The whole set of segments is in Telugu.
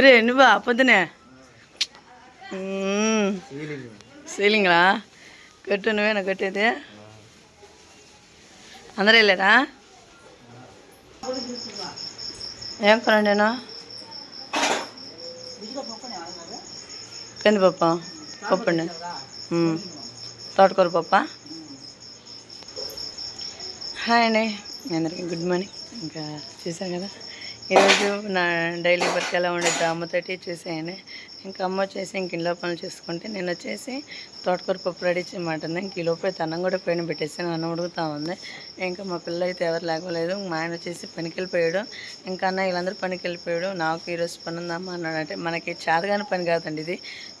ఒరే నువ్వా పొద్దునే మ్మ్. సీలింగ్లా కట్టు నువ్వేనా కట్టేది అందరూ వెళ్ళారా ఏం కొనండినా కందిపప్ప పప్పు తోటకూర పప్ప హాయ్ అండి మీ అందరికీ గుడ్ మార్నింగ్ ఇంకా చూసాం కదా ఈరోజు నా డైలీ వర్క్ ఎలా ఉండేది అమ్మతోటి చూసేయండి ఇంకా అమ్మ వచ్చేసి ఇంక ఇంట్లో పనులు చేసుకుంటే నేను వచ్చేసి తోటకూర పప్పు రెడీ చేయమంటుంది. ఇంక ఈ లోపల తనం కూడా పైన పెట్టేసి నన్ను ఉడుగుతూ ఉంది. ఇంకా మా పిల్ల అయితే ఎవరు లేకపోలేదు. మా ఆయన వచ్చేసి పనికి వెళ్ళిపోయాడు ఇంకా అన్న వీళ్ళందరూ పనికి వెళ్ళిపోయాడు నాకు ఈరోజు పని ఉందమ్మా అన్నాడంటే మనకి చేతగాని పని కాదండి ఇది.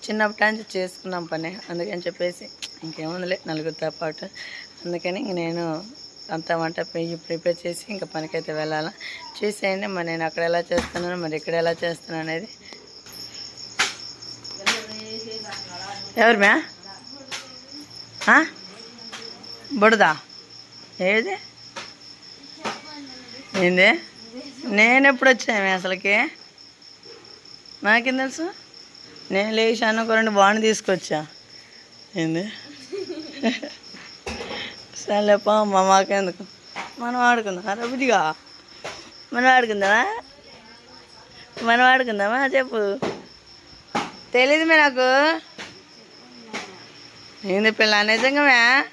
చిన్నప్పటి నుంచి చేసుకున్నాం పని. అందుకని చెప్పేసి ఇంకేముందిలే నలుగురితో పాటు. అందుకని ఇంక నేను అంతా వంట పెయ్యి ప్రిపేర్ చేసి ఇంకా పనికైతే వెళ్ళాలా. చూసేయండి మరి నేను అక్కడ ఎలా చేస్తున్నాను మరి ఇక్కడ ఎలా చేస్తున్నాను అనేది. ఎవరు మ్యా? బుడదా? ఏది? ఏంది? నేను ఎప్పుడు వచ్చాను అసలుకి? నాకేం తెలుసు? నేను లేచాను ఒక రెండు బాండ్ తీసుకొచ్చా. ఏంది? సరేపా మా మాకెందుకు? మనం ఆడుకుందాం రబుదిగా మనం ఆడుకుందామా? మనం ఆడుకుందామా? చెప్పు. తెలీదు మే నాకు. ఏంది పిల్ల నిజంగామే?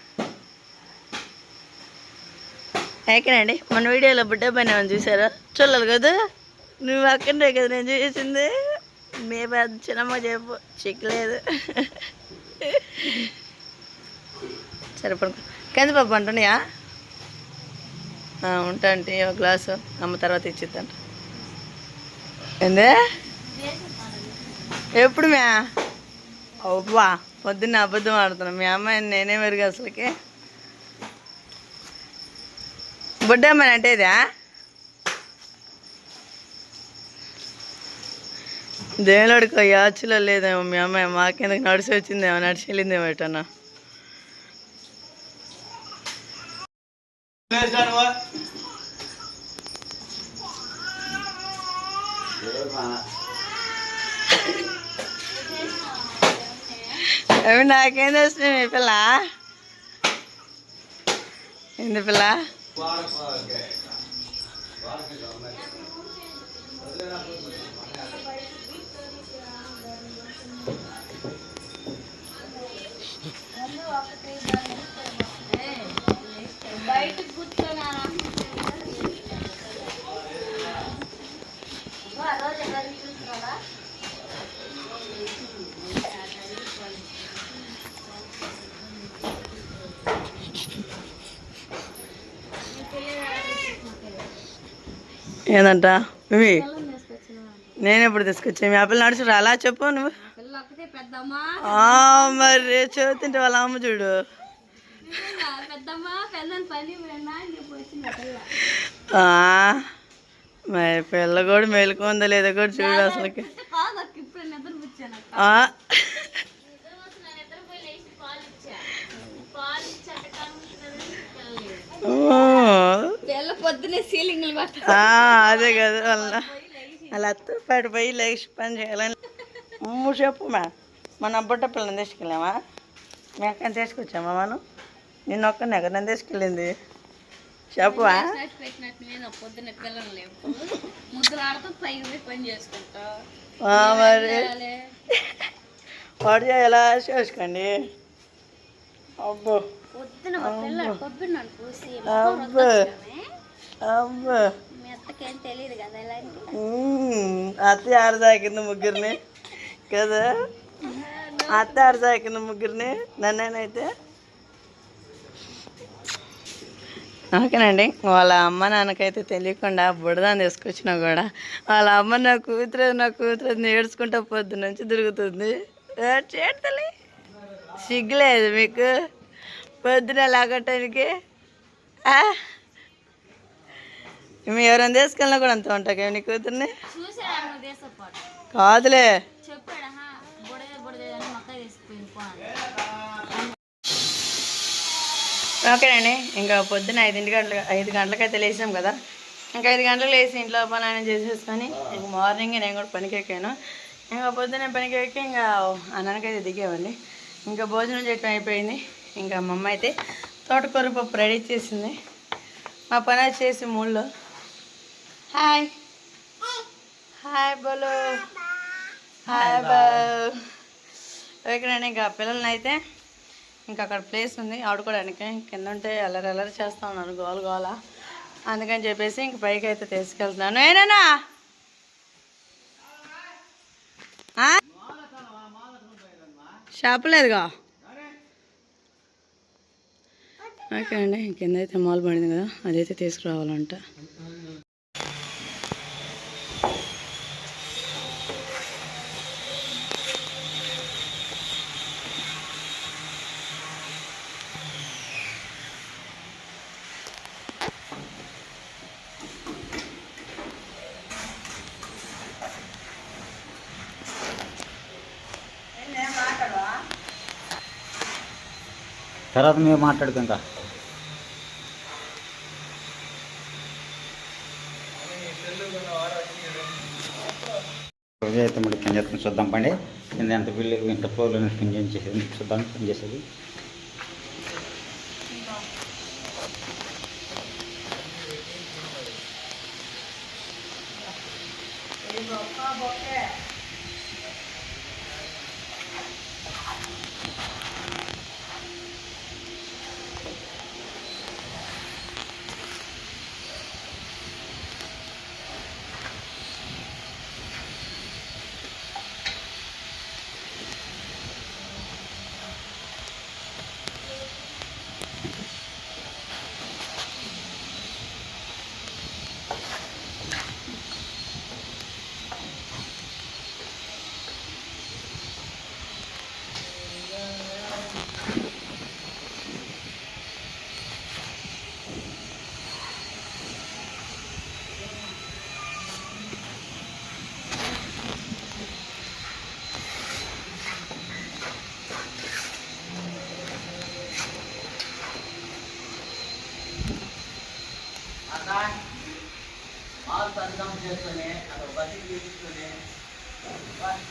ఎక్కడండి మన వీడియోలో బుడ్డ పైన ఏమైనా చూసారా? చూడాలి కదా? నువ్వు అక్కడే కదా నేను చూసింది. మీ పెద్ద చిన్నమ్మ చెప్పు చిక్కలేదు. సరిపడుకో. కందిపప్పు అంటున్నాయా? ఉంటా అంటే ఒక గ్లాసు. అమ్మ తర్వాత ఇచ్చిద్దంట. ఏందే? ఎప్పుడు మ్యా? అవ్వా పొద్దున్న అబద్ధం ఆడుతున్నాం. మీ అమ్మాయిని నేనే మెరుగు అసలుకి. బుడ్డమ్మని అంటే ఇదా? దేవుడికి యాచులో లేదేమో మీ అమ్మాయి. మాకెందుకు నడిచి వచ్చిందేమో నడిచి వెళ్ళిందేమో ఎటన్నా నాకేం తెలుసు మీ పిల్ల? ఏంది పిల్ల? ఏందంట? ఇవి నేను ఎప్పుడు తీసుకొచ్చా మీ ఆపిల్ నడుచురా అలా చెప్పు నువ్వు. ఆ, మరి చదువుతుంటే వాళ్ళ అమ్మ చూడు. ఆ, మరి పిల్ల కూడా మెలుకుందో లేదో కూడా చూడు అసలుకి ఆ, ఓ, పిల్ల పొద్దునే సీలింగ్లు పట్ట ఆ, అదే కదా వాళ్ళ అలా అత్తపేట పోయి లేచి పని చేయాలని. చెప్పు మా మన బుట్ట పిల్లని తీసుకెళ్ళామా? మీ అక్కని తీసుకొచ్చామా మనం? నిన్న ఒక్కనే తీసుకెళ్ళింది. చెప్పువా పెట్టినట్టు నేను పొద్దున్న పిల్లలు లేవు ముద్దులు ఆడుతూ పైకి పోయి పని చేసుకుంటా. ఆ, మరి. వాడు ఎలా చేసుకోండి? అబ్బో. అబ్బో. అబ్బో. అత్త ఆడ తాకింది ముగ్గురిని. కదా? అత్త అరసాకింది ముగ్గురిని. నన్నేనైతే? ఓకేనండి. వాళ్ళ అమ్మ నాన్నకైతే తెలియకుండా బుడదాన్ని తీసుకొచ్చినా కూడా వాళ్ళ అమ్మ నా కూతురు నా కూతురు అని ఏడ్చుకుంటా పొద్దు నుంచి తిరుగుతుంది. చేతలి సిగ్గులేదు మీకు. పొద్దున లాగటానికి ఆ? మేము ఎవరైనా తీసుకెళ్ళినా కూడా అంత ఉంటాయి నీ కూతుర్ని? కాదులే. చెప్పాడా "హా, బుడదే బుడదే అని మక్క తీసుకుపోయింది పో అని. ఓకేనండి ఇంకా పొద్దున్న ఐదింటి గంటల ఐదు గంటలకైతే లేచాం కదా. ఇంకా ఐదు గంటలకు లేచి ఇంట్లో పని చేసేసుకొని ఇంక మార్నింగ్ నేను కూడా పనికి ఎక్కాను. ఇంకా పొద్దున్న పనికి ఎక్కి ఇంకా అన్నానికైతే దిగామండి ఇంకా భోజనం చేయటం అయిపోయింది. ఇంకా మా అమ్మ అయితే తోటకూర పప్పు రెడీ చేసింది. మా పని వచ్చేసి మూడులో హాయ్ హాయ్ బోలో హాయ్ బా ఓకేనండి ఇంకా పిల్లల్ని అయితే ఇంకా అక్కడ ప్లేస్ ఉంది. ఆడుకోవడానికి కింద ఉంటే అల్లరి అల్లరి చేస్తూ ఉన్నారు గోల గోల. అందుకని చెప్పేసి ఇంక పైకి అయితే తీసుకెళ్తున్నాను ఏనా షాప్ లేదుగా? ఓకే అండి కింద అయితే మాల్ పడింది కదా అదైతే తీసుకురావాలంట. తర్వాత మేము మాట్లాడుకుంటా. రోజు అయితే మరి పని చేస్తాం చూద్దాం పండి. కింద ఎంత బిల్లు ఇంత ఫ్లోర్లో పని చేసేది చూద్దాం పని చేసేది. ఉమ్. హాయ్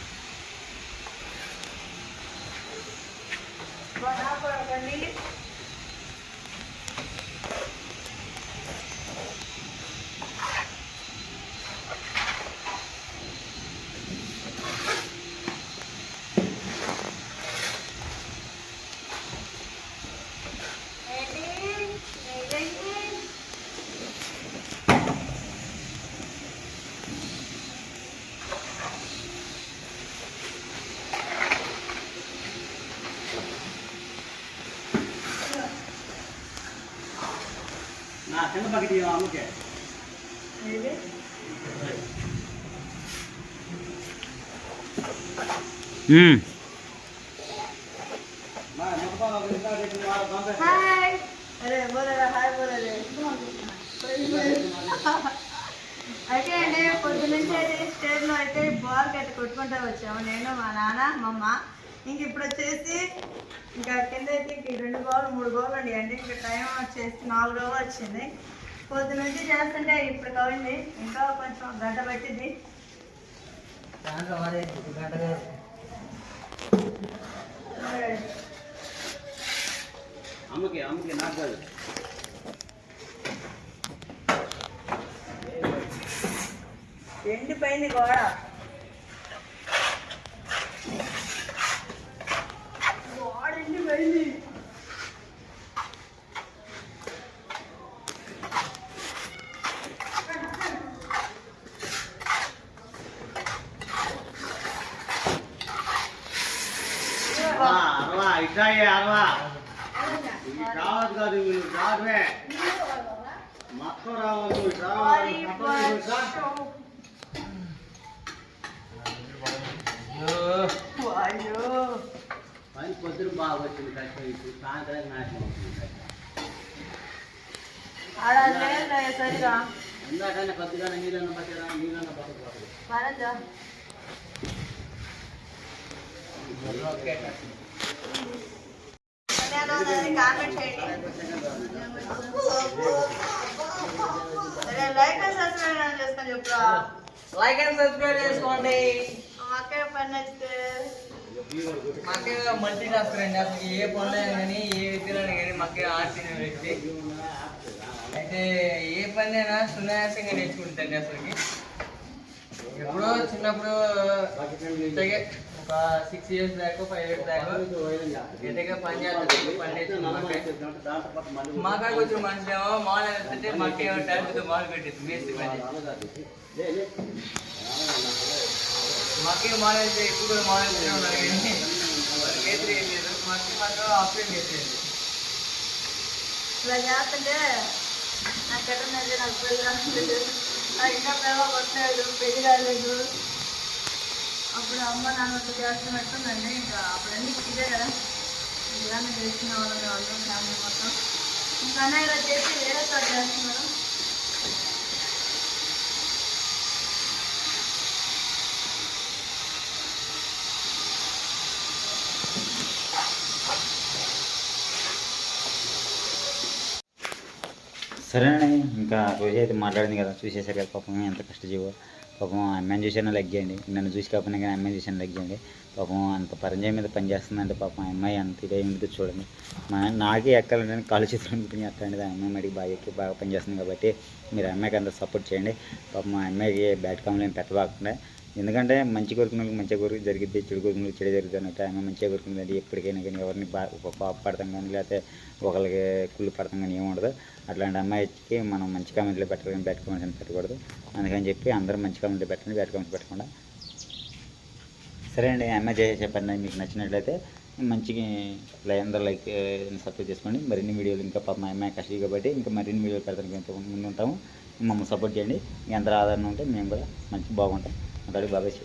అరే హాయ్ బోలరే అయితే అండి పొద్దు నుంచి అయితే స్టేజ్లో అయితే బాల్ గట్టి కొట్టుకుంటూ వచ్చాము నేను మా నాన్న మా అమ్మ ఇంక ఇప్పుడు వచ్చేసి ఇంకా కింద అయితే ఇంక రెండు గోలు మూడు గోలు ఉన్నాయండి ఇంకా టైం వచ్చేసి నాలుగు గోలు వచ్చింది. పొద్దు నుంచి చేస్తుంటే ఇప్పుడు కవింది ఇంకా కొంచెం గంట పట్టింది. అమ్మకి అమ్మకి నాకు కాదు. ఎండిపోయింది గోడ ఎండిపోయింది పని పొద్దున బాగా వచ్చింది కష్టం ఇప్పుడు సాయంత్రం నాశనం అవుతుంది సరిగా ఇందాకన్నా కొద్దిగా నీళ్ళన్న పట్టిరా నీళ్ళన్న పట్టుకోవాలి లైక్ సబ్స్క్రైబ్ చేసుకొని చెప్పురా? లైక్ అండ్ సబ్స్క్రైబ్ చేసుకోండి. మాకే పని నచ్చితే. మాకే మల్టీ టాస్క్ అండి అసలు ఏ పనులు కానీ ఏ విద్యలను కానీ మాకే ఆర్చిన వ్యక్తి అయితే ఏ పని అయినా సునాయాసంగా నేర్చుకుంటుంది అసలుకి. ఎప్పుడో చిన్నప్పుడు సిక్స్ ఇయర్స్ దాకా ఫైవ్ ఇయర్స్ దాకా గట్టిగా పని చేస్తుంది పని నేర్చుకుంటే మా కాడికి వచ్చిన మనిషి ఏమో మాల్ వేస్తుంటే మాకేమో టైంతో మాల్ పెట్టింది మేస్త్రి పని మాకే మాల్ అయితే ఎక్కువ కూడా మాల్ వేస్తూనే ఉన్నారు కానీ వాళ్ళు మేస్త్రి ఏం లేదు. మాకు మాత్రం ఆప్షన్ చేసేది ఇలా చేస్తుంటే నాకు ఎక్కడైనా నాకు పెళ్ళి కాలేదు నాకు ఇంకా ప్రేమ కొట్టలేదు పెళ్ళి కాలేదు. అప్పుడు అమ్మ నాన్నతో చేస్తున్నట్టుందండి ఇంకా అప్పుడన్నీ ఇదే కదా. ఇలానే చేసిన వాళ్ళని వాళ్ళు ఫ్యామిలీ మొత్తం. ఇంకా ఇలా చేసి వేరే చోట చేస్తున్నారు సరేనండి ఇంకా రోజు అయితే మాట్లాడింది కదా చూసేసారు కదా పాపం ఎంత కష్టజీవో. పాపం అమ్మాయిని చూసాను లెగ్ చేయండి. నన్ను చూసి కాకపోయినా కానీ అమ్మాయిని చూసాను లెగ్ చేయండి. పాపం అంత పరంజయం మీద పనిచేస్తుందంటే పాపం ఆ అమ్మాయి అంత ఇదే ఉంటుందో చూడండి. మా నాకే ఎక్కాలంటే కాళ్ళు చేతులు అనుకుని చేస్తాండి ఆ అమ్మాయి మడికి బాగా ఎక్కి బాగా పనిచేస్తుంది కాబట్టి మీరు అమ్మాయికి అంత సపోర్ట్ చేయండి. పాపం మా అమ్మాయికి బ్యాట్ కామెంట్ పెట్టబాకుండా. ఎందుకంటే మంచి కోరుకున్న వాళ్ళకి మంచిగా కోరిక జరిగిద్ది చెడు కోరుకున్న చెడు జరుగుతుంది అన్నట్టు ఆమె మంచిగా కోరుకున్నది ఎప్పటికైనా కానీ ఎవరిని బా పాప పడతాం కానీ లేకపోతే ఒకరికి కుళ్ళు పడతాం కానీ ఏముండదు ఉండదు. అట్లాంటి అమ్మాయికి మనం మంచి కామెంట్లు పెట్టాలి కానీ బ్యాడ్ కామెంట్స్ పెట్టకూడదు. అందుకని చెప్పి అందరూ మంచి కామెంట్లు పెట్టండి బ్యాడ్ కామెంట్స్ పెట్టకుండా. సరే అండి అమ్మాయి చేసే చెప్పండి మీకు నచ్చినట్లయితే మంచిగా అందరూ లైక్ సపోర్ట్ చేసుకోండి. మరిన్ని వీడియోలు ఇంకా పాప మా అమ్మాయి కష్టం కాబట్టి ఇంకా మరిన్ని వీడియోలు పెడతానికి ముందు ఉంటాము. మమ్మల్ని సపోర్ట్ చేయండి. ఎంత ఆదరణ ఉంటే మేము కూడా మంచి బాగుంటాం. ગરીબ આવે છે